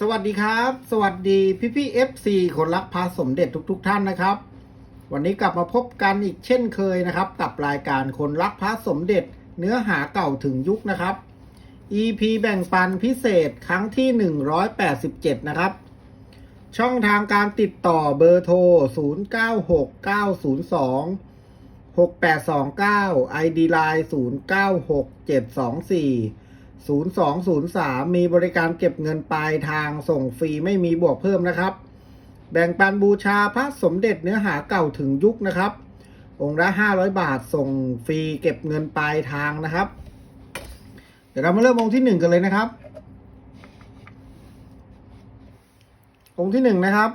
สวัสดีครับ สวัสดีพี่พี่เอฟซีคนรักพระสมเด็จทุกๆท่านนะครับ วันนี้กลับมาพบกันอีกเช่นเคยนะครับ กับรายการคนรักพระสมเด็จเนื้อหาเก่าถึงยุคนะครับ EP แบ่งปันพิเศษครั้งที่ 187 นะครับ ช่องทางการติดต่อเบอร์โทร 096902 6829 ID Line 096724 0203 มีบริการเก็บเงินปลายทางส่งฟรีไม่มีบวกเพิ่มนะครับ แบ่งปันบูชาพระสมเด็จเนื้อหาเก่าถึงยุคนะครับ องค์ละ 500 บาทส่งฟรีเก็บเงินปลายทางนะครับ เดี๋ยวเรามาเริ่มองค์ที่หนึ่งกันเลยนะครับ องค์ที่หนึ่งนะครับ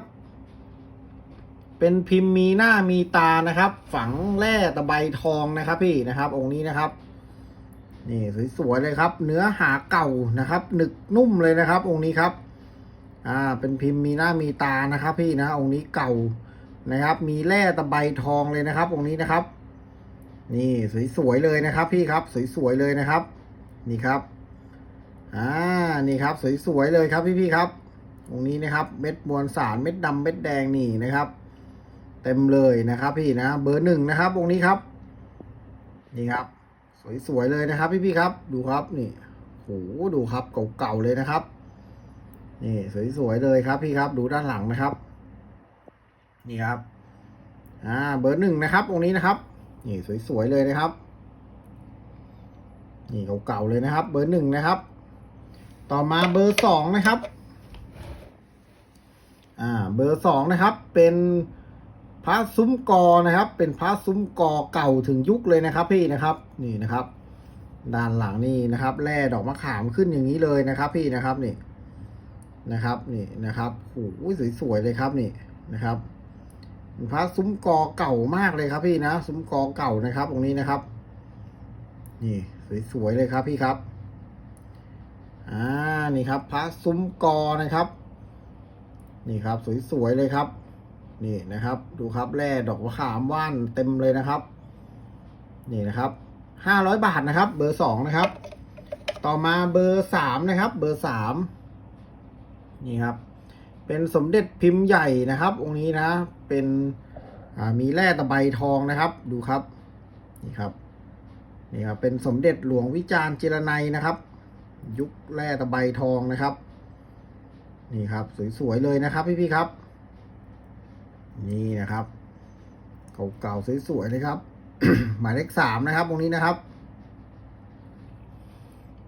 เป็นพิมพ์มีหน้ามีตานะครับ ฝังแร่ตะไบทองนะครับพี่นะครับ องค์นี้นะครับ นี่สวยๆเลยครับ เนื้อหาเก่านะครับ หนึกนุ่มเลยนะครับ องค์นี้ครับ อ่า เป็นพิมพ์มีหน้ามีตานะครับ พี่นะ องค์นี้เก่านะครับ มีแร่ตะไบทองเลยนะครับ องค์นี้นะครับ นี่สวยๆเลยนะครับ พี่ครับ สวยๆเลยนะครับ นี่ครับ อ่า นี่ครับ สวยๆเลยครับพี่ๆครับ องค์นี้นะครับ เม็ดมวลสารเม็ดดำเม็ดแดงนี่นะครับ เต็มเลยนะครับ พี่นะ เบอร์หนึ่งนะครับ องค์นี้ครับ นี่ครับ สวยๆเลยนะครับ พี่ๆครับ ดูครับนี่โหดูครับเก่าๆเลยนะครับ นี่สวยๆเลยครับพี่ครับดูด้านหลังนะครับ นี่ครับ อ่าเบอร์หนึ่งนะครับองค์นี้นะครับ นี่สวยๆเลยนะครับ นี่เก่าๆเลยนะครับ เบอร์หนึ่งนะครับ ต่อมาเบอร์สองนะครับ อ่า เบอร์สองนะครับ เป็น พระซุ้มกอนะครับ เป็นพระซุ้มกอเก่าถึงยุคเลยนะครับ พี่นะครับ นี่นะครับ ด้านหลังนี่นะครับแร่ดอกมะขามขึ้นอย่างนี้เลยนะครับ พี่นะครับนี่นะครับ นี่นะครับโอ้ยสวยๆเลยครับนี่นะครับพระซุ้มกอเก่ามากเลยครับพี่นะซุ้มกอเก่านะครับตรงนี้นะครับ นี่สวยๆเลยครับพี่ครับอ่านี่ครับพระซุ้มกอนะครับ นี่ครับ สวยๆเลยครับ นี่นะครับ ดูครับแร่ดอกมะขามว่านเต็มเลยนะครับ นี่นะครับห้าร้อยบาทนะครับ เบอร์สองนะครับ ต่อมาเบอร์สามนะครับ เบอร์สามนี่ครับ เป็นสมเด็จพิมพ์ใหญ่นะครับ องค์นี้นะ เป็นมีแร่ตะไบทองนะครับ ดูครับ นี่ครับนี่ครับเป็นสมเด็จหลวงวิจารณ์เจรไนยนะครับ ยุคแร่ตะไบทองนะครับ นี่ครับ สวยๆเลยนะครับพี่ๆครับ นี่นะครับเก่าๆสวยๆเลยครับ หมายเลขสามนะครับ ตรงนี้นะครับ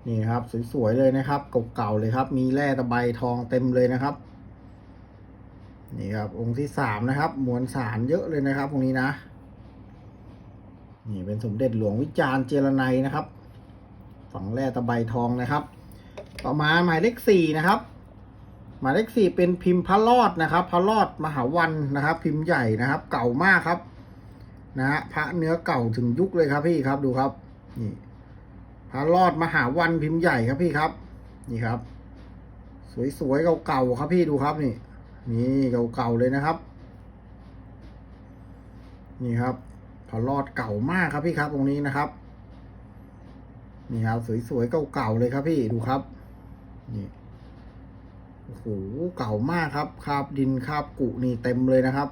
นี่ครับสวยๆเลยนะครับเก่าๆเลยครับ มีแร่ตะไบทองเต็มเลยนะครับ นี่ครับ องค์ที่สามนะครับ มวลสารเยอะเลยนะครับ ตรงนี้นะ นี่เป็นสมเด็จหลวงวิจารณ์เจรไนยนะครับ ฝังแร่ตะไบทองนะครับ ต่อมาหมายเลขสี่นะครับ หมายเลขสี่เป็นพิมพ์พระรอดนะครับ พระรอดมหาวันนะครับ พิมพ์ใหญ่นะครับ เก่ามากครับนะฮะพระเนื้อเก่าถึงยุคเลยครับพี่ครับดูครับนี่พระรอดมหาวันพิมพ์ใหญ่ครับพี่ครับ นี่ครับ สวยๆเก่าๆครับพี่ดูครับนี่ นี่เก่าๆเลยนะครับ นี่ครับพระรอดเก่ามากครับพี่ครับ ตรงนี้นะครับ นี่ครับ สวยๆเก่าๆเลยครับพี่ดูครับ นี่ โอ้โหเก่ามากครับคราบดินคราบกุนี่เต็มเลยนะครับ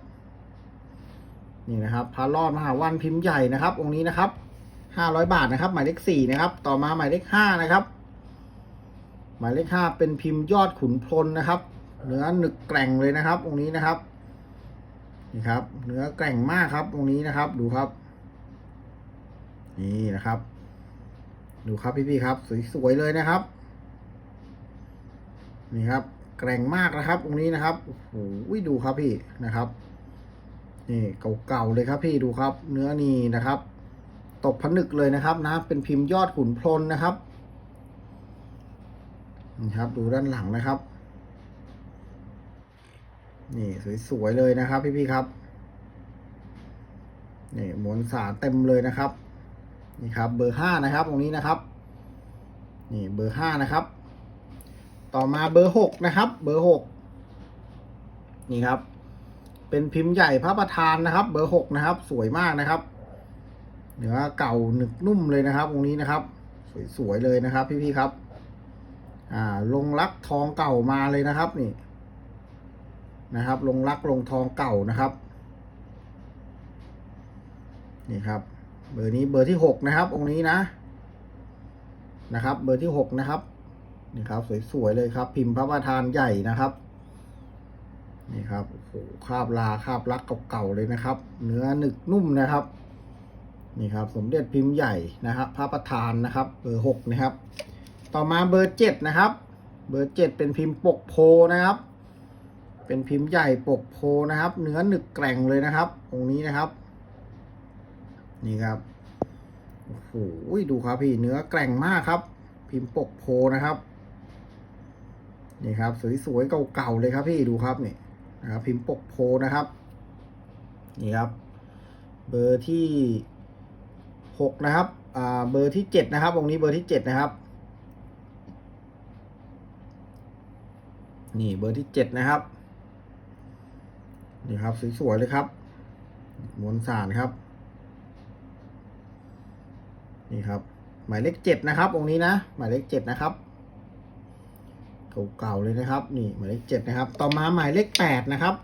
นี่นะครับพระรอดมหาวันพิมพ์ใหญ่นะครับ องค์นี้นะครับห้าร้อยบาทนะครับ หมายเลขสี่นะครับ ต่อมาหมายเลขห้านะครับ หมายเลขห้าเป็นพิมพ์ยอดขุนพลนะครับ เนื้อหนึกแกร่งเลยนะครับ องค์นี้นะครับนี่ครับ เนื้อแกร่งมากครับ องค์นี้นะครับ ดูครับ นี่นะครับ ดูครับพี่ๆครับ สวยๆเลยนะครับ นี่ครับ แกร่งมากนะครับองนี้นะครับโอ้โหดูครับพี่นะครับนี่เก่าๆเลยครับพี่ดูครับ เนื้อนี่นะครับ ตกผนึกเลยนะครับนะเป็นพิมพ์ยอดขุนพลนะครับนี่ครับ ดูด้านหลังนะครับ นี่สวยๆเลยนะครับ พี่ๆครับนี่มวลสารเต็มเลยนะครับ นี่ครับ เบอร์ห้านะครับ ตรงนี้นะครับ นี่เบอร์ห้านะครับ ต่อมาเบอร์หกนะครับ เบอร์หกนี่ครับ เป็นพิมพ์ใหญ่พระประธานนะครับ เบอร์หกนะครับ สวยมากนะครับเนื้อเก่าหนึกนุ่มเลยนะครับตรงนี้นะครับ สวยๆเลยนะครับ พี่ๆครับ อ่า ลงรักทองเก่ามาเลยนะครับนี่ นะครับ ลงรักลงทองเก่านะครับ นี่ครับ เบอร์นี้เบอร์ที่หกนะครับองค์นี้นะ นะครับ เบอร์ที่หกนะครับ นี่ครับ สวยๆเลยครับ พิมพ์พระประธานใหญ่นะครับ นี่ครับโอ้โหคาบลาคาบลักเก่าๆเลยนะครับ เนื้อหนึกนุ่มนะครับ นี่ครับ สมเด็จพิมพ์ใหญ่นะครับพระประธานนะครับเบอร์หกนะครับ ต่อมาเบอร์เจ็ดนะครับ เบอร์เจ็ดเป็นพิมพ์ปกโพนะครับ เป็นพิมพ์ใหญ่ปกโพนะครับ เนื้อหนึกแกร่งเลยนะครับองค์นี้นะครับ นี่ครับโอ้โหดูครับพี่เนื้อแกร่งมากครับ พิมพ์ปกโพนะครับ นี่ครับ สวยๆเก่าๆเลยครับพี่ดูครับนี่นะครับ พิมพ์ปกโพนะครับ นี่ครับ เบอร์ที่หกนะครับอ่าเบอร์ที่เจ็ดนะครับองนี้เบอร์ที่เจ็ดนะครับ นี่เบอร์ที่เจ็ดนะครับนี่ครับสวยๆเลยครับมวลสารครับ นี่ครับ หมายเลขเจ็ดนะครับองค์นี้นะ หมายเลขเจ็ดนะครับ เก่าๆเลยนะครับ นี่หมายเลขเจ็ดนะครับ ต่อมาหมายเลขแปดนะครับ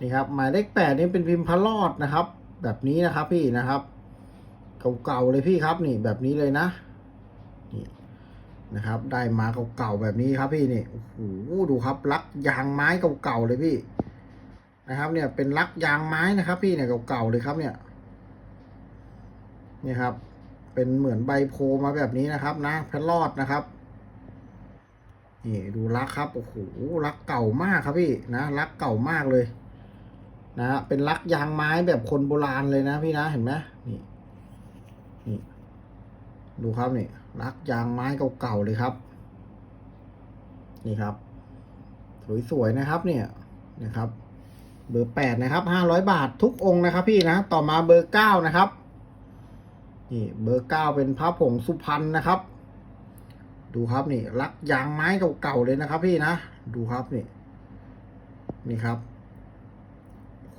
นี่ครับหมายเลขแปดนี่เป็นพิมพ์พระรอดนะครับ แบบนี้นะครับพี่นะครับเก่าๆเลยพี่ครับนี่แบบนี้เลยนะนี่นะครับ ได้มาเก่าๆแบบนี้ครับพี่นี่โอ้โหดูครับลักยางไม้เก่าๆเลยพี่นะครับ เนี่ยเป็นลักยางไม้นะครับ พี่เนี่ยเก่าๆเลยครับเนี่ยนี่ครับ เป็นเหมือนใบโพมาแบบนี้นะครับ นะพระรอดนะครับ นี่ดูลักครับโอ้โหลักเก่ามากครับพี่นะลักเก่ามากเลยนะเป็นลักยางไม้แบบคนโบราณเลยนะพี่นะเห็นไหมนี่นี่ดูครับนี่ลักยางไม้เก่าๆเลยครับ นี่ครับ สวยๆนะครับเนี่ยนะครับ เบอร์แปดนะครับห้าร้อยบาททุกองค์นะครับ พี่นะต่อมาเบอร์เก้านะครับนี่เบอร์เก้าเป็นพระผงสุพรรณนะครับ ดูครับนี่ลักยางไม้เก่าๆเลยนะครับ พี่นะดูครับนี่ นี่ครับ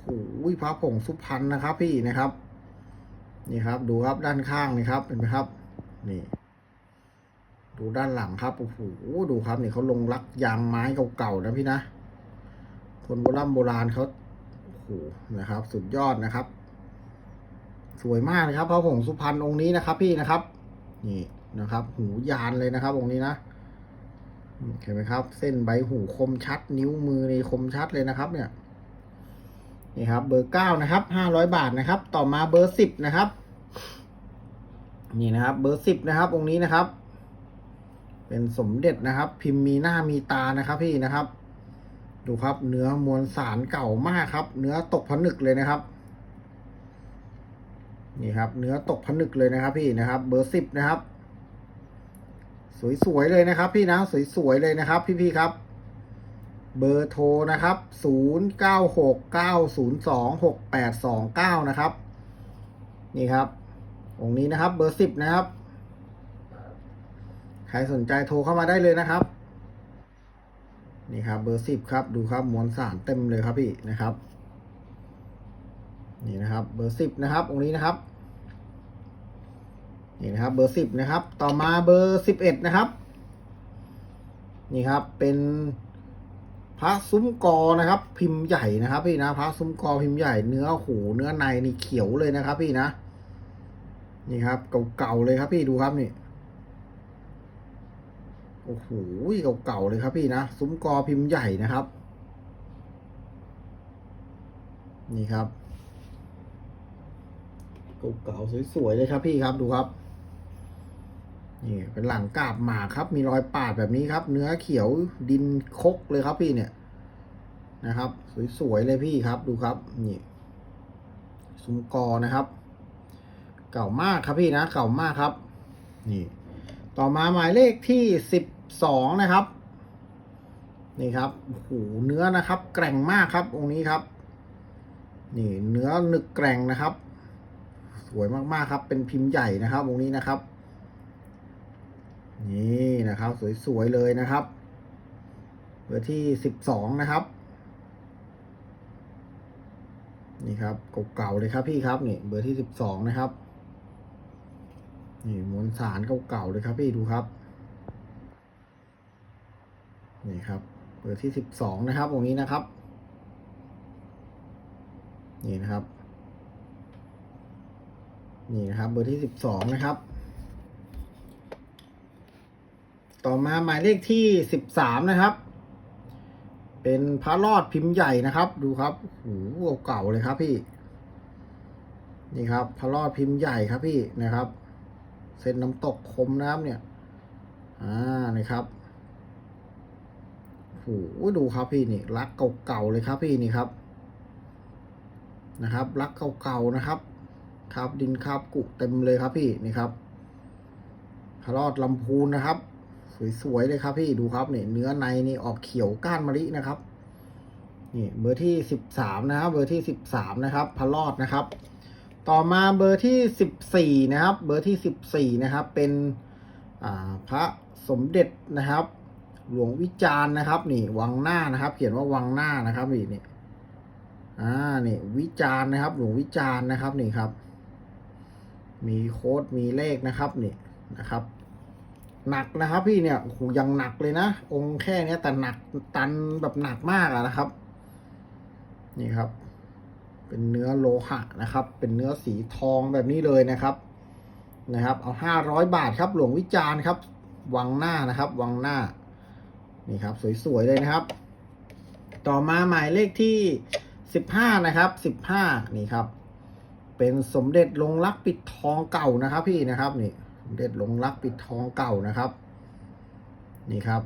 โอ้ยพระผงสุพรรณนะครับ พี่นะครับ นี่ครับ ดูครับด้านข้างนี่ครับเห็นไหมครับ นี่ ดูด้านหลังครับโอ้โหดูครับนี่เขาลงลักยางไม้เก่าๆนะพี่นะคนโบราณโบราณเขาโอ้โหนะครับ สุดยอดนะครับ สวยมากนะครับพระผงสุพรรณองค์นี้นะครับ พี่นะครับ นี่ นะครับ หูยานเลยนะครับองค์นี้นะเห็นไหมครับ เส้นใบหูคมชัด นิ้วมือในคมชัดเลยนะครับ เนี่ยนี่ครับ เบอร์เก้านะครับห้าร้อยบาทนะครับ ต่อมาเบอร์สิบนะครับ นี่นะครับ เบอร์สิบนะครับ องค์นี้นะครับ เป็นสมเด็จนะครับ พิมพ์มีหน้ามีตานะครับ พี่นะครับ ดูครับ เนื้อมวลสารเก่ามากครับ เนื้อตกผนึกเลยนะครับ นี่ครับ เนื้อตกผนึกเลยนะครับ พี่นะครับ เบอร์สิบนะครับ สวยๆเลยนะครับ พี่นะสวยๆเลยนะครับ พี่ๆครับ เบอร์โทรนะครับศูนย์เก้าหกเก้าศูนย์สองหกแปดสองเก้านะครับ นี่ครับ องค์นี้นะครับ เบอร์สิบนะครับ ใครสนใจโทรเข้ามาได้เลยนะครับ นี่ครับ เบอร์สิบครับ ดูครับมวลสารเต็มเลยครับพี่นะครับ นี่นะครับ เบอร์สิบนะครับ องค์นี้นะครับ นี่นะครับเบอร์สิบนะครับ ต่อมาเบอร์สิบเอ็ดนะครับ นี่ครับเป็นพระซุ้มกอนะครับ พิมพ์ใหญ่นะครับ พี่นะพระซุ้มกอพิมพ์ใหญ่เนื้อหูเนื้อในนี่เขียวเลยนะครับ พี่นะ นี่ครับ เก่าๆเลยครับ พี่ดูครับนี่โอ้โหเก่าๆเลยครับพี่นะซุ้มกอพิมพ์ใหญ่นะครับ นี่ครับเก่าๆสวยๆเลยครับพี่ครับดูครับ นี่เป็นหลังกาบหมาครับ มีรอยปาดแบบนี้ครับ เนื้อเขียวดินคกเลยครับพี่เนี่ยนะครับ สวยๆเลยพี่ครับดูครับนี่ซุ้มกอนะครับ เก่ามากครับพี่นะ เก่ามากครับ นี่ ต่อมาหมายเลขที่สิบสองนะครับนี่ครับโอ้โหเนื้อนะครับ แกร่งมากครับ องค์นี้ครับ นี่เนื้อหนึกแกร่งนะครับ สวยมากๆครับ เป็นพิมพ์ใหญ่นะครับ องค์นี้นะครับ นี่นะครับ สวย ๆ เลยนะครับเบอร์ที่สิบสองนะครับ นี่ครับเก่าๆเลยครับพี่ครับนี่เบอร์ที่สิบสองนะครับ นี่มวลสารเก่าๆเลยครับพี่ดูครับนี่ครับเบอร์ที่สิบสองนะครับตรงนี้นะครับ นี่นะครับ นี่นะครับ เบอร์ที่สิบสองนะครับ ต่อมาหมายเลขที่สิบสามนะครับ เป็นพระรอดพิมพ์ใหญ่นะครับ ดูครับโอ้โหเก่าเลยครับพี่ นี่ครับ พระรอดพิมพ์ใหญ่ครับพี่นะครับ เส้นน้ำตกคมนะครับเนี่ย อ่านี่ครับโอ้โหดูครับพี่นี่รักเก่าๆเลยครับพี่นี่ครับ นะครับ รักเก่าๆนะครับครับดินคาบกุเต็มเลยครับพี่นี่ครับพระรอดลำพูนนะครับ สวยๆเลยครับพี่ดูครับเนี่ยเนื้อในนี่ออกเขียวก้านมะลินะครับ นี่เบอร์ที่สิบสามนะครับเบอร์ที่สิบสามนะครับพะรอดนะครับ ต่อมาเบอร์ที่สิบสี่นะครับ เบอร์ที่สิบสี่นะครับ เป็นอ่าพระสมเด็จนะครับ หลวงวิจารณ์นะครับ นี่วังหน้านะครับ เขียนว่าวังหน้านะครับนี่นี่อ่านี่วิจารณ์นะครับ หลวงวิจารณ์นะครับนี่ครับ มีโค้ดมีเลขนะครับนี่นะครับ หนักนะครับพี่เนี่ยโอ้โหยังหนักเลยนะ องค์แค่เนี้ยแต่หนักตันแบบหนักมากอะนะครับ นี่ครับ เป็นเนื้อโลหะนะครับ เป็นเนื้อสีทองแบบนี้เลยนะครับ นะครับ เอาห้าร้อยบาทครับ หลวงวิจารณ์ครับ วังหน้านะครับ วังหน้า นี่ครับ สวยๆเลยนะครับ ต่อมาหมายเลขที่สิบห้านะครับสิบห้านี่ครับ เป็นสมเด็จลงรักปิดทองเก่านะครับ พี่นะครับนี่ เด็จลงรักปิดทองเก่านะครับ นี่ครับ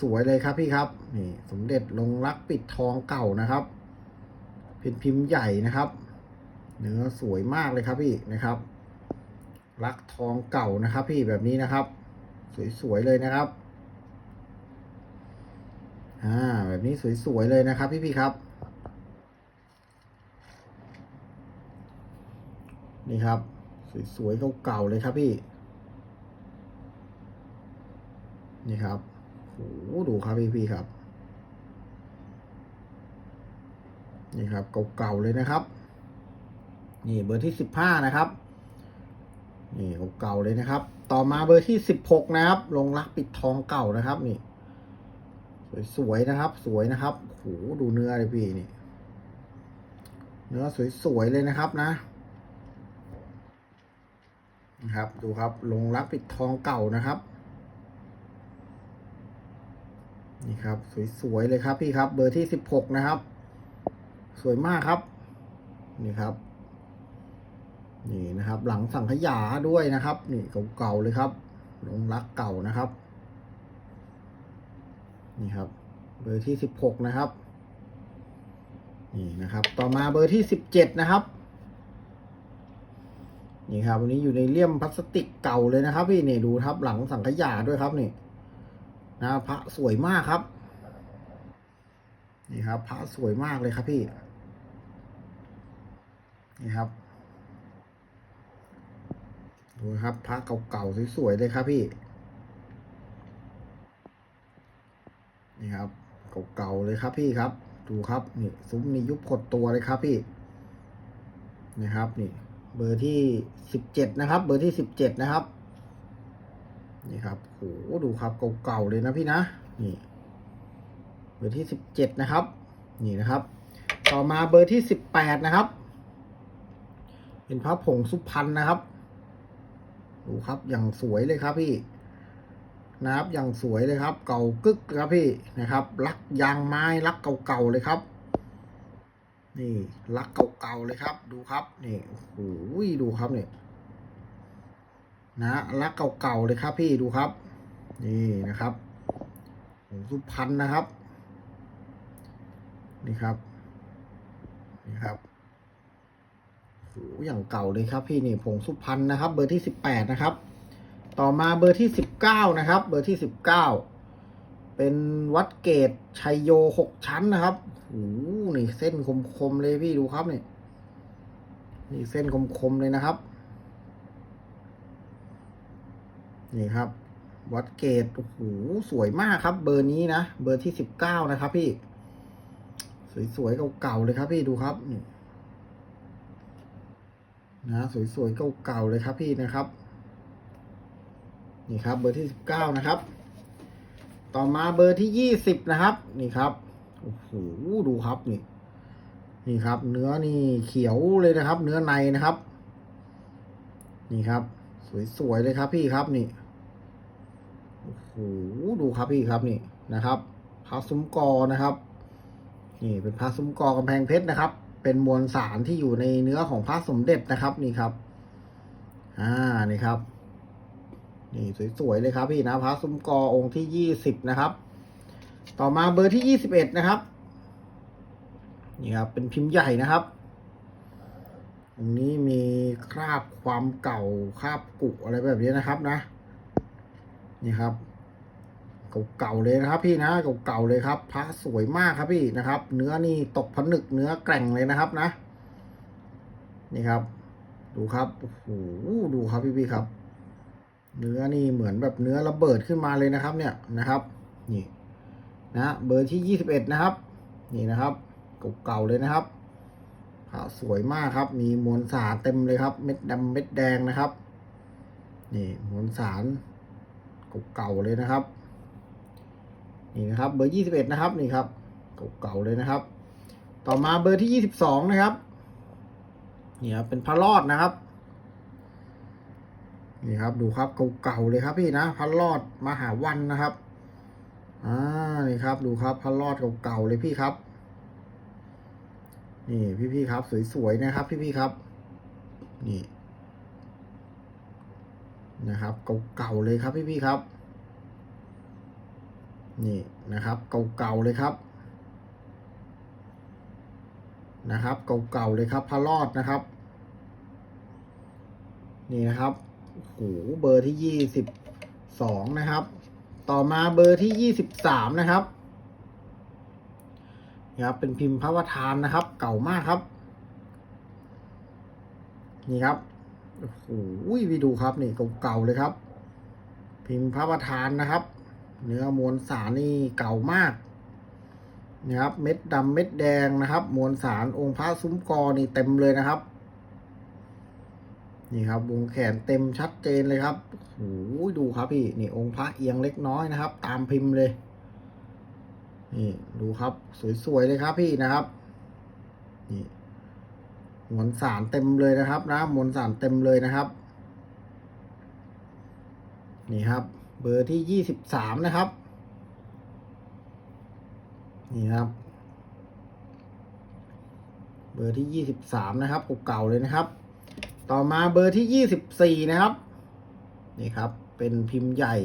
สวยๆเลยครับพี่ครับ นี่ สมเด็จลงรักปิดทองเก่านะครับเป็นพิมพ์ใหญ่นะครับ เนื้อสวยมากเลยครับพี่นะครับ รักทองเก่านะครับ พี่แบบนี้นะครับ สวยๆเลยนะครับอ่าแบบนี้สวยๆเลยนะครับ พี่พี่ๆครับนี่ครับ สวยๆเก่าๆเลยครับพี่ นี่ครับโอ้โหดูครับพี่พี่ๆครับ นี่ครับเก่าๆเลยนะครับ นี่เบอร์ที่สิบห้านะครับ นี่เก่าๆเลยนะครับ ต่อมาเบอร์ที่สิบหกนะครับ ลงรักปิดทองเก่านะครับ นี่ สวยๆนะครับ สวยนะครับโอ้โหดูเนื้อเลยพี่นี่ เนื้อสวยๆเลยนะครับนะนะครับ ดูครับลงรักปิดทองเก่านะครับ นี่ครับ สวยๆเลยครับพี่ครับ เบอร์ที่สิบหกนะครับ สวยมากครับ นี่ครับ นี่นะครับ หลังสังขยาด้วยนะครับ นี่เก่าๆเลยครับลงรักเก่านะครับ นี่ครับ เบอร์ที่สิบหกนะครับ นี่นะครับ ต่อมาเบอร์ที่สิบเจ็ดนะครับนี่ครับวันนี้อยู่ในเลี่ยมพลาสติกเก่าเลยนะครับ พี่นี่ดูครับหลังสังขยาด้วยครับนี่ นะพระสวยมากครับ นี่ครับ พระสวยมากเลยครับพี่ นี่ครับดูครับ พระเก่าๆสวยๆเลยครับพี่ นี่ครับเก่าๆเลยครับพี่ครับ ดูครับนี่ซุ้มนี่ยุบขดตัวเลยครับพี่นี่ครับ นี่ เบอร์ที่สิบเจ็ดนะครับ เบอร์ที่สิบเจ็ดนะครับ นี่ครับโหดูครับเก่าๆเลยนะพี่นะ นี่ เบอร์ที่สิบเจ็ดนะครับ นี่นะครับ ต่อมาเบอร์ที่สิบแปดนะครับ เป็นพระผงสุพรรณนะครับ ดูครับอย่างสวยเลยครับพี่นะครับอย่างสวยเลยครับ เก่ากึกครับพี่นะครับลักยางไม้ลักเก่าๆเลยครับ นี่ลักเก่าๆเลยครับ ดูครับนี่โอ้โหดูครับเนี่ย นะลักเก่าๆเลยครับพี่ดูครับ นี่นะครับผงสุพรรณนะครับ นี่ครับ นี่ครับโอ้อย่างเก่าเลยครับพี่นี่ผงสุพรรณนะครับ เบอร์ที่สิบแปดนะครับ ต่อมาเบอร์ที่สิบเก้านะครับ เบอร์ที่สิบเก้าเป็นวัดเกตชัยโยหกชั้นนะครับโอ้โหนี่เส้นคมๆเลยพี่ดูครับนี่นี่เส้นคมๆเลยนะครับ นี่ครับ วัดเกตโอ้โหสวยมากครับ เบอร์นี้นะ เบอร์ที่สิบเก้านะครับ พี่ สวยๆเก่าๆเลยครับ พี่ดูครับนะสวยๆเก่าๆเลยครับ พี่นะครับ นี่ครับ เบอร์ที่สิบเก้านะครับ ต่อมาเบอร์ที่ยี่สิบนะครับ นี่ครับโอ้โหดูครับนี่ นี่ครับ เนื้อนี่เขียวเลยนะครับ เนื้อในนะครับ นี่ครับ สวยๆเลยครับพี่ครับนี่ โอ้โหดูครับพี่ครับนี่นะครับพระซุ้มกอนะครับนี่เป็นพระซุ้มกอกำแพงเพชรนะครับ เป็นมวลสารที่อยู่ในเนื้อของพระสมเด็จนะครับนี่ครับ อ่านี่ครับ นี่สวยๆเลยครับพี่นะพระซุ้มกอองค์ที่ยี่สิบนะครับ ต่อมาเบอร์ที่ยี่สิบเอ็ดนะครับนี่ครับเป็นพิมพ์ใหญ่นะครับตรงนี้มีคราบความเก่าคราบกุอะไรแบบนี้นะครับนะ นี่ครับเก่าๆเลยนะครับ พี่นะเก่าๆเลยครับพระสวยมากครับพี่นะครับ เนื้อนี่ตกผนึกเนื้อแกร่งเลยนะครับนะ นี่ครับ ดูครับโอ้โหดูครับพี่พี่ๆครับ เนื้อนี่เหมือนแบบเนื้อระเบิดขึ้นมาเลยนะครับ เนี่ยนะครับ นี่นะเบอร์ที่ยี่สิบเอ็ดนะครับ นี่นะครับเก่าๆเลยนะครับพระสวยมากครับ มีมวลสารเต็มเลยครับ เม็ดดำเม็ดแดงนะครับ นี่มวลสาร เก่าๆเลยนะครับ นี่นะครับ เบอร์ยี่สิบเอ็ดนะครับนี่ครับเก่าๆเลยนะครับ ต่อมาเบอร์ที่ยี่สิบสองนะครับนี่ครับเป็นพระรอดนะครับ นี่ครับดูครับเก่าๆเลยครับพี่นะพระรอดมหาวันนะครับอ่านี่ครับดูครับพระรอดเก่าๆเลยพี่ครับนี่พี่ๆครับ สวยๆนะครับ พี่ๆครับ นี่ นะครับเก่าๆเลยครับพี่ๆครับ นี่นะครับเก่าๆเลยครับนะครับเก่าๆเลยครับพระรอดนะครับ นี่นะครับโหเบอร์ที่ยี่สิบสองนะครับ ต่อมาเบอร์ที่ยี่สิบสามนะครับนี่ครับเป็นพิมพ์พระประธานนะครับ เก่ามากครับ นี่ครับ โอ้โหวิดูครับนี่เก่าๆเลยครับ พิมพ์พระประธานนะครับ เนื้อมวลสารนี่เก่ามากนะครับเม็ดดำเม็ดแดงนะครับ มวลสารองค์พระซุ้มกอนี่เต็มเลยนะครับ นี่ครับวงแขนเต็มชัดเจนเลยครับโอ้โหดูครับพี่นี่องค์พระเอียงเล็กน้อยนะครับ ตามพิมพ์เลย นี่ดูครับ สวยๆเลยครับพี่นะครับ นี่ มวลสารเต็มเลยนะครับนะมวลสารเต็มเลยนะครับ นี่ครับ เบอร์ที่ยี่สิบสามนะครับ นี่ครับ เบอร์ที่ยี่สิบสามนะครับเก่าเลยนะครับ ต่อมาเบอร์ที่ยี่สิบสี่นะครับ นี่ครับ เป็นพิมพ์ใหญ่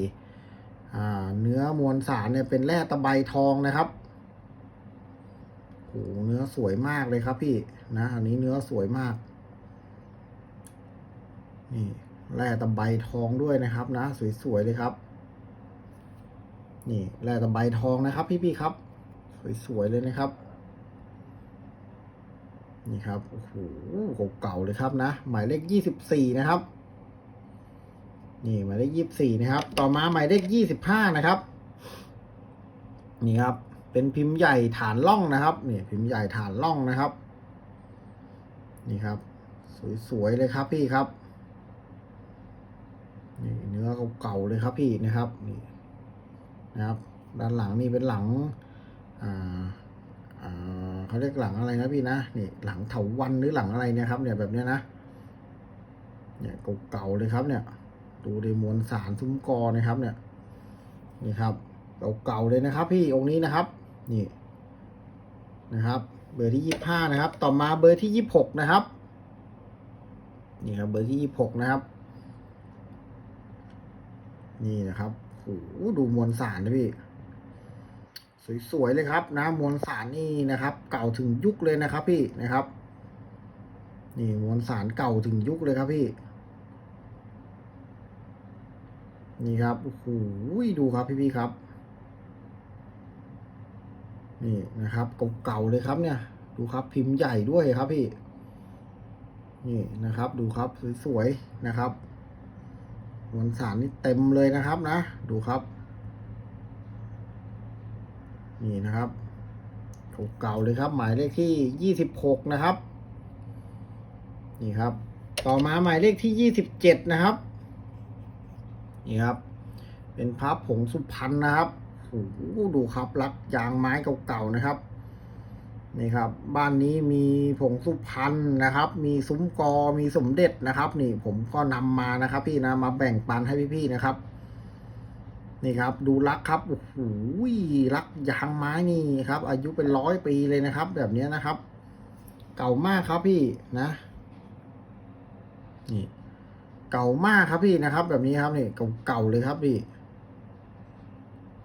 อ่า เนื้อมวลสารเนี่ยเป็นแร่ตะไบทองนะครับ นื้อสวยมากเลยครับพี่นะอันนี้เนื้อสวยมาก นี่แร่ตะไบทองด้วยนะครับ นะ สวยๆเลยครับ นี่แร่ตะไบทองนะครับ พี่ๆครับ สวยๆเลยนะครับ นี่ครับโอ้โหเก่าๆเลยครับนะหมายเลขยี่สิบสี่นะครับ นี่หมายเลขยี่สิบสี่นะครับ ต่อมาหมายเลขยี่สิบห้านะครับ นี่ครับ เป็นพิมพ์ใหญ่ฐานล่องนะครับนี่พิมพ์ใหญ่ฐานล่องนะครับ นี่ครับ สวยๆเลยครับพี่ครับนี่เนื้อเก่าๆเลยครับพี่นะครับนี่นะครับ ด้านหลังนี่เป็นหลังอ่าอ่าเขาเรียกหลังอะไรนะพี่นะนี่หลังเถาวันหรือหลังอะไรเนี่ยครับ เนี่ยแบบเนี้ยนะเนี่ยเก่าๆเลยครับเนี่ย ดูในมวลสารซุ้มกอนะครับเนี่ยนี่ครับเก่าๆเลยนะครับ พี่องค์นี้นะครับ นี่นะครับ เบอร์ที่ยี่ห้านะครับ ต่อมาเบอร์ที่ยี่หกนะครับ นี่ครับ เบอร์ที่ยี่หกนะครับ นี่นะครับโอ้โหดูมวลสารนะพี่สวยๆเลยครับนะมวลสารนี่นะครับ เก่าถึงยุคเลยนะครับ พี่นะครับ นี่มวลสารเก่าถึงยุคเลยครับพี่ นี่ครับโอ้โหดูครับพี่ๆครับ นี่นะครับเก่าๆเลยครับเนี่ย ดูครับพิมพ์ใหญ่ด้วยครับพี่ นี่นะครับ ดูครับสวยๆนะครับมวลสารนี่เต็มเลยนะครับนะ ดูครับ นี่นะครับเก่าๆเลยครับ หมายเลขที่ยี่สิบหกนะครับ นี่ครับ ต่อมาหมายเลขที่ยี่สิบเจ็ดนะครับ นี่ครับ เป็นพระผงสุพรรณนะครับ โหดูครับลักยางไม้เก่าๆนะครับนี่ครับ บ้านนี้มีผงสุพรรณนะครับ มีซุ้มกอมีสมเด็จนะครับ นี่ผมก็นำมานะครับ พี่นะมาแบ่งปันให้พี่ๆนะครับ นี่ครับ ดูลักครับโอ้โหลักยางไม้นี่ครับ อายุเป็นร้อยปีเลยนะครับ แบบนี้นะครับ เก่ามากครับพี่นะนี่เก่ามากครับพี่นะครับ แบบนี้ครับนี่เก่าๆเลยครับพี่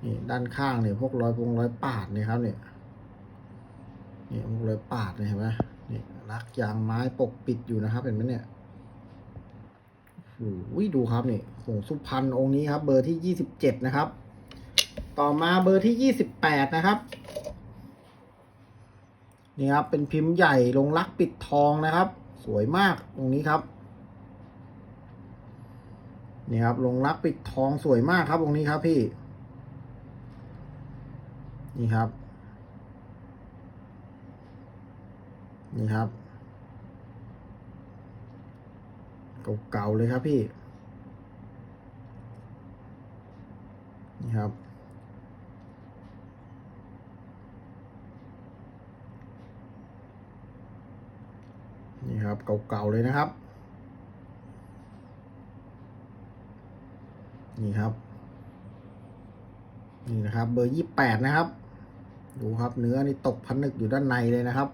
นี่ด้านข้างเนี่ยพวกรอยปงรอยปาดเนี่ยครับเนี่ยนี่พวกรอยปาดเนี่ยเห็นไหมนี่ลักยางไม้ปกปิดอยู่นะครับเห็นไหมเนี่ยโอ้โหดูครับนี่หงสุพรรณองค์นี้ครับ เบอร์ที่ยี่สิบเจ็ดนะครับ ต่อมาเบอร์ที่ยี่สิบแปดนะครับนี่ครับเป็นพิมพ์ใหญ่ลงลักปิดทองนะครับ สวยมากตรงนี้ครับนี่ครับลงรักปิดทองสวยมากครับตรงนี้ครับพี่ นี่ครับ นี่ครับ เก่าๆเลยครับพี่ นี่ครับ นี่ครับเก่าๆเลยนะครับ นี่ครับนี่นะครับ เบอร์ยี่แปดนะครับ ดูครับเนื้อนี่ตกผนึกอยู่ด้านในเลยนะครับ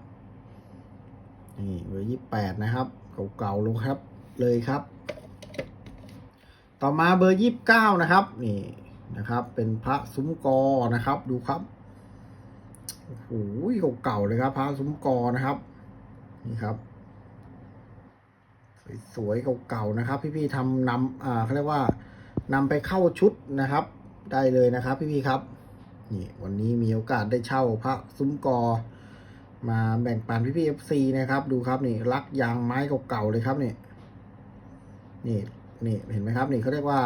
นี่เบอร์ยี่แปดนะครับ เก่าๆลงครับ เลยครับ ต่อมาเบอร์ยี่บเก้านะครับ นี่นะครับ เป็นพระซุ้มกอนะครับ ดูครับโอ้โหเก่าๆเลยครับ พระซุ้มกอนะครับ นี่ครับสวยๆเก่าๆนะครับ พี่ๆทำนำอ่าเขาเรียกว่านำไปเข้าชุดนะครับ ได้เลยนะครับ พี่ๆครับ นี่วันนี้มีโอกาสได้เช่าพระซุ้มกอ มาแบ่งปันพี่ๆเอฟซีนะครับ ดูครับนี่ลักยางไม้เก่าๆเลยครับนี่นี่นี่เห็นไหมครับ นี่เขาเรียกว่า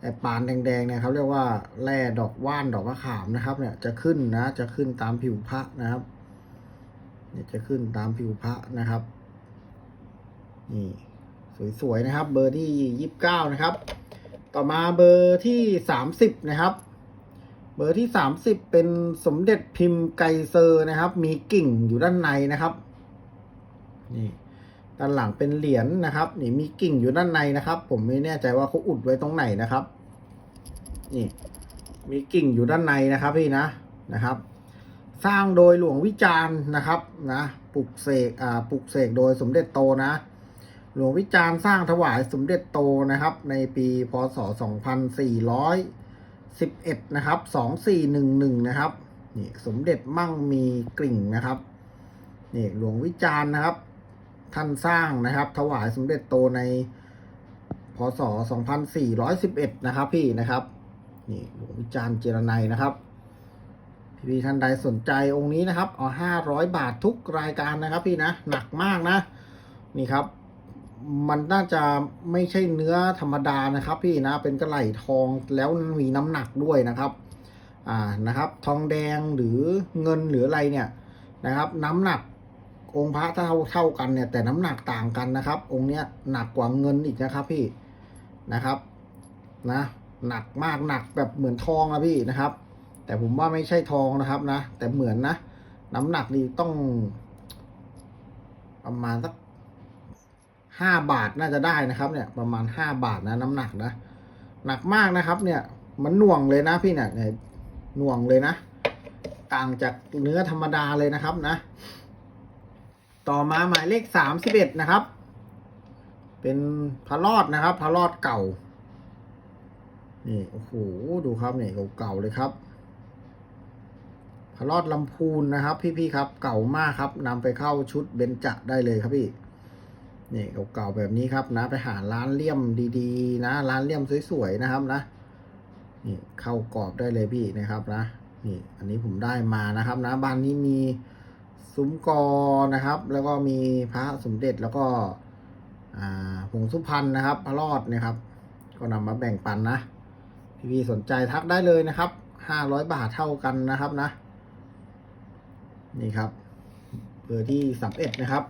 ไอ้ปานแดงๆนี่ยเขาเรียกว่าแร่ดอกว่านดอกมะขามนะครับ เนี่ยจะขึ้นนะ จะขึ้นตามผิวพระนะครับเนี่ยจะขึ้นตามผิวพระนะครับ นี่สวยๆนะครับ เบอร์ที่ยี่สิบเก้านะครับ ต่อมาเบอร์ที่สามสิบนะครับ เบอร์ที่สามสิบเป็นสมเด็จพิมพ์ไกเซอร์นะครับ มีกิ่งอยู่ด้านในนะครับนี่ด้านหลังเป็นเหรียญนะครับ นี่มีกิ่งอยู่ด้านในนะครับ ผมไม่แน่ใจว่าเขาอุดไว้ตรงไหนนะครับ นี่ มีกิ่งอยู่ด้านในนะครับพี่นะนะครับ สร้างโดยหลวงวิจารณ์นะครับนะปลุกเสกอ่าปลุกเสกโดยสมเด็จโตนะ หลวงวิจารณ์สร้างถวายสมเด็จโตนะครับ ในปีพศ 2411นะครับ2411นะครับนี่สมเด็จมั่งมีกลิ่งนะครับนี่หลวงวิจารณ์นะครับ ท่านสร้างนะครับ ถวายสมเด็จโตในพศ2411นะครับ พี่นะครับนี่หลวงวิจารณ์เจรไนนะครับพี่ท่านใดสนใจองค์นี้นะครับเอาห้าร้อยบาททุกรายการนะครับ พี่นะหนักมากนะ นี่ครับ มันน่าจะไม่ใช่เนื้อธรรมดานะครับ พี่นะเป็นกระไหล่ทองแล้วมีน้ำหนักด้วยนะครับอ่านะครับ ทองแดงหรือเงินหรืออะไรเนี่ยนะครับ น้ำหนักองค์พระเท่าเท่ากันเนี่ย แต่น้ำหนักต่างกันนะครับ องค์เนี้ยหนักกว่าเงินอีกนะครับพี่นะครับนะหนักมากหนักแบบเหมือนทองนะพี่นะครับ แต่ผมว่าไม่ใช่ทองนะครับนะ แต่เหมือนนะ น้ำหนักนี่ต้อง ประมาณสัก ห้าบาทน่าจะได้นะครับ เนี่ยประมาณห้าบาทนะน้ำหนักนะหนักมากนะครับ เนี่ยมันหน่วงเลยนะพี่เนี่ยเนี่ยหน่วงเลยนะ ต่างจากเนื้อธรรมดาเลยนะครับนะ ต่อมาหมายเลขสามสิบเอ็ดนะครับ เป็นพระรอดนะครับพระรอดเก่า นี่โอ้โหดูครับเนี่ยเก่าๆเลยครับพระรอดลำพูนนะครับ พี่ๆครับ เก่ามากครับนำไปเข้าชุดเบญจได้เลยครับพี่ นี่เก่าๆแบบนี้ครับนะ ไปหาร้านเลี่ยมดีๆ นะ ร้านเลี่ยมสวยๆนะครับนะ นี่เข้ากรอบได้เลยพี่นะครับนะ นี่อันนี้ผมได้มานะครับนะบ้านนี้มีซุ้มกอนะครับ แล้วก็มีพระสมเด็จแล้วก็ผงสุพรรณนะครับ พระรอดนะครับ ก็นำมาแบ่งปันนะพี่ๆสนใจทักได้เลยนะครับห้าร้อยบาทเท่ากันนะครับนะ นี่ครับเบอร์ที่สามเอ็ดนะครับ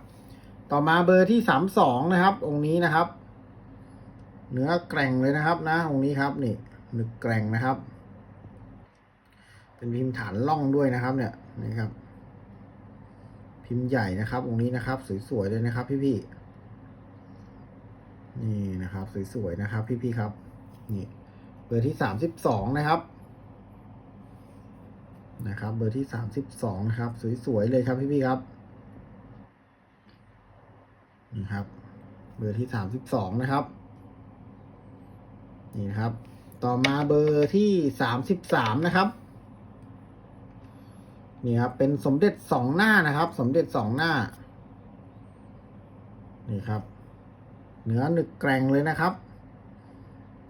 ต่อมาเบอร์ที่สามสองนะครับ องค์นี้นะครับ เนื้อแกร่งเลยนะครับ นะ องค์นี้ครับนี่นึกแกร่งนะครับ เป็นพิมพ์ฐานล่องด้วยนะครับ เนี่ยนี่ครับ พิมพ์ใหญ่นะครับ องค์นี้นะครับ สวยๆเลยนะครับ พี่ๆนี่นะครับ สวยๆนะครับ พี่ๆครับ นี่เบอร์ที่สามสิบสองนะครับ นะครับ เบอร์ที่สามสิบสองนะครับ สวยๆเลยครับพี่ๆครับ นี่ครับเบอร์ที่สามสิบสองนะครับ นี่นะครับ ต่อมาเบอร์ที่สามสิบสามนะครับนี่ครับเป็นสมเด็จสองหน้านะครับ สมเด็จสองหน้า นี่ครับ เนื้อหนึกแกร่งเลยนะครับ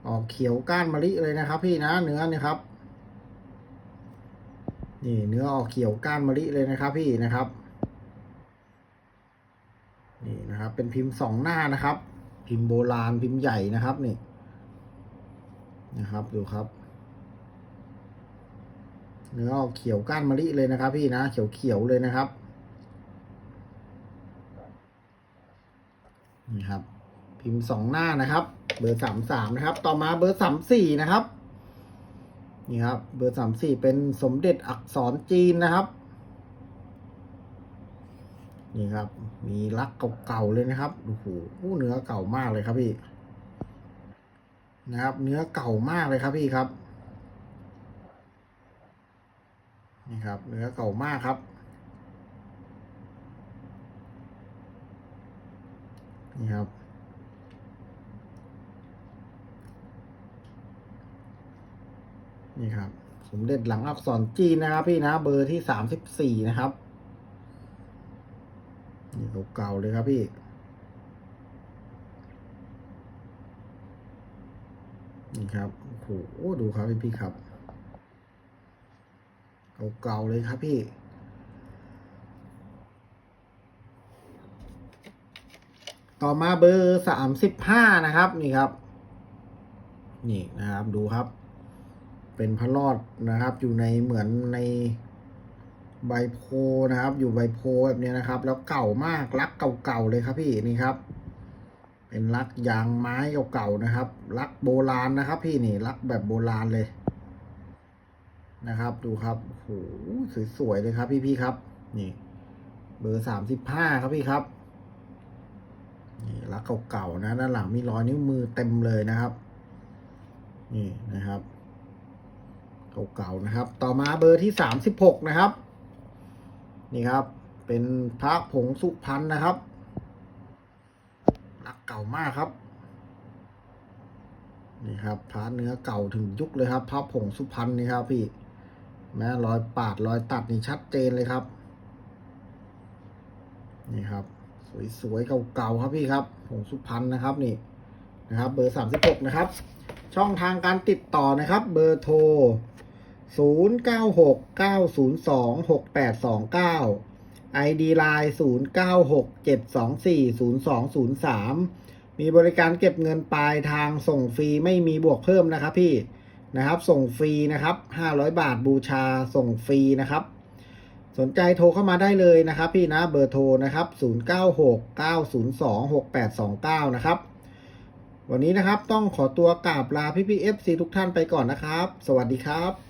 ออกเขียวก้านมะลิเลยนะครับ พี่นะเนื้อนี่ครับ นี่เนื้อออกเขียวก้านมะลิเลยนะครับ พี่นะครับ นี่นะครับ เป็นพิมพ์สองหน้านะครับ พิมพ์โบราณพิมพ์ใหญ่นะครับนี่นะครับดูครับเนื้อออกเขียวก้านมะลิเลยนะครับ พี่นะเขียวเขียวๆเลยนะครับนี่ครับ พิมพ์สองหน้านะครับ เบอร์สามสามนะครับ ต่อมาเบอร์สามสี่นะครับนี่ครับ เบอร์สามสี่เป็นสมเด็จอักษรจีนนะครับ นี่ครับ มีลักเก่าๆเลยนะครับโอ้โหเนื้อเก่ามากเลยครับพี่ นะครับ เนื้อเก่ามากเลยครับพี่ครับนี่ครับ เนื้อเก่ามากครับนี่ครับนี่ครับ สมเด็จหลังอักษรจีนนะครับพี่นะ เบอร์ที่สามสิบสี่นะครับ เก่าๆเลยครับพี่นี่ครับโอ้โหดูครับพี่พี่ครับ เก่าๆเลยครับพี่ต่อมาเบอร์สามสิบห้านะครับ นี่ครับ นี่นะครับดูครับ เป็นพระรอดนะครับ อยู่ในเหมือนใน ใบโพนะครับ อยู่ใบโพแบบนี้นะครับ แล้วเก่ามากรักเก่าๆเลยครับพี่นี่ครับ เป็นรักยางไม้เก่าๆนะครับรักโบราณนะครับ พี่นี่รักแบบโบราณเลยนะครับ ดูครับโอ้โหสวยๆเลยครับ พี่ๆครับ นี่ เบอร์สามสิบห้าครับพี่ครับนี่รักเก่าๆนะด้านหลังมีรอยนิ้วมือเต็มเลยนะครับ นี่นะครับเก่าๆนะครับ ต่อมาเบอร์ที่สามสิบหกนะครับ นี่ครับ เป็นพระผงสุพรรณนะครับรักเก่ามากครับ นี่ครับพระเนื้อเก่าถึงยุคเลยครับพระผงสุพรรณนี่ครับพี่ แม้รอยปาดรอยตัดนี่ชัดเจนเลยครับ นี่ครับ สวยๆเก่าๆครับพี่ครับ ผงสุพรรณนะครับนี่นะครับ เบอร์สามสิบหกนะครับ ช่องทางการติดต่อนะครับ เบอร์โทร 0 9 6 9 0 2 6 8 2 9 ID Line 0 9 6 7 2 4 0 2 0 3 มีบริการเก็บเงินปลายทางส่งฟรีไม่มีบวกเพิ่มนะครับพี่นะครับ ส่งฟรีนะครับ 500 บาทบูชาส่งฟรีนะครับ สนใจโทรเข้ามาได้เลยนะครับ พี่นะเบอร์โทรนะครับ 0 9 6 9 0 2 6 8 2 9 นะครับวันนี้นะครับต้องขอตัวกราบลาพี่พีเอฟซีทุกท่านไปก่อนนะครับ สวัสดีครับ